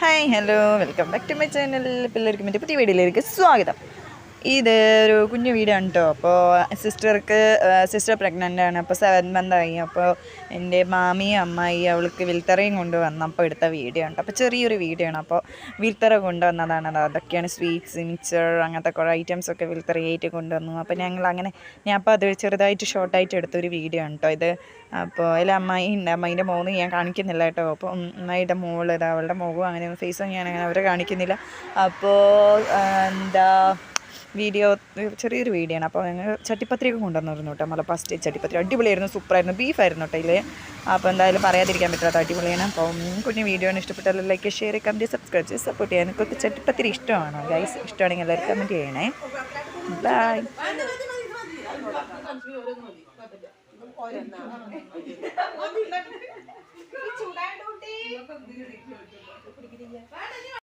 Hi hello welcome back to my channel പിള്ളേർക്ക് മറ്റേ പുതിയ വീഡിയോയിലേക്ക് സ്വാഗതം. ഇത് ഒരു കുഞ്ഞു വീടാണ് കേട്ടോ അപ്പോൾ സിസ്റ്റർക്ക് സിസ്റ്റർ പ്രഗ്നന്റ് ആണ്. അപ്പോൾ സെവൻ മന്ത് ആയി. അപ്പോൾ എന്റെ മാമിയും അമ്മായി അവൾക്ക് വിൽത്തറയും കൊണ്ടുവന്നപ്പോൾ എടുത്ത വീഡിയോ ഉണ്ട് അപ്പോൾ ചെറിയൊരു വീഡിയോ ആണ് അപ്പോൾ വിൽത്തറ കൊണ്ടുവന്നതാണ് അതൊക്കെയാണ് സ്വീറ്റ്സ് മിക്സർ അങ്ങനത്തെ കുറേ ഐറ്റംസ് ഒക്കെ വിൽത്തറയായിട്ട് കൊണ്ടുവന്നു. അപ്പോൾ ഞങ്ങൾ അങ്ങനെ ഞാൻ അപ്പോൾ അത് ചെറുതായിട്ട് ഷോർട്ടായിട്ട് എടുത്തൊരു വീഡിയോ ആണ് കേട്ടോ ഇത്. അപ്പോൾ അതിൽ അമ്മായി ഉണ്ട്. അമ്മേന്റെ മോന്ന് ഞാൻ കാണിക്കുന്നില്ല കേട്ടോ അപ്പോൾ അമ്മായിയുടെ മോൾ അവളുടെ മുഖവും അങ്ങനെ ഫേസും ഞാൻ അങ്ങനെ അവരെ കാണിക്കുന്നില്ല. അപ്പോൾ എന്താ വീഡിയോ ചെറിയൊരു വീഡിയോ ആണ്. അപ്പോൾ ഞങ്ങൾ ചട്ടിപ്പത്രിയൊക്കെ കൊണ്ടുവന്നിരുന്നു കേട്ടോ. മലപ്പ സ്റ്റേറ്റ് ചട്ടിപ്പത്രി അടിപൊളിയായിരുന്നു സൂപ്പറായിരുന്നു. ബീഫായിരുന്നു കേട്ടോ ഇതിൽ അപ്പോൾ എന്തായാലും പറയാതിരിക്കാൻ പറ്റാത്ത അടിപൊളിയാണ്. അപ്പോൾ കുഞ്ഞു വീഡിയോ ഇഷ്ടപ്പെട്ടാൽ ലൈക്ക് ഷെയർ കമന്റ് സബ്സ്ക്രൈബ് ചെയ്ത് സപ്പോർട്ട് ചെയ്യാൻ എനിക്ക് ചട്ടിപ്പത്തിരി ഇഷ്ടമാണോ? ഗൈസ് ഇഷ്ടമാണെങ്കിൽ എല്ലാവരും കമന്റ് ചെയ്യണേ. ബൈ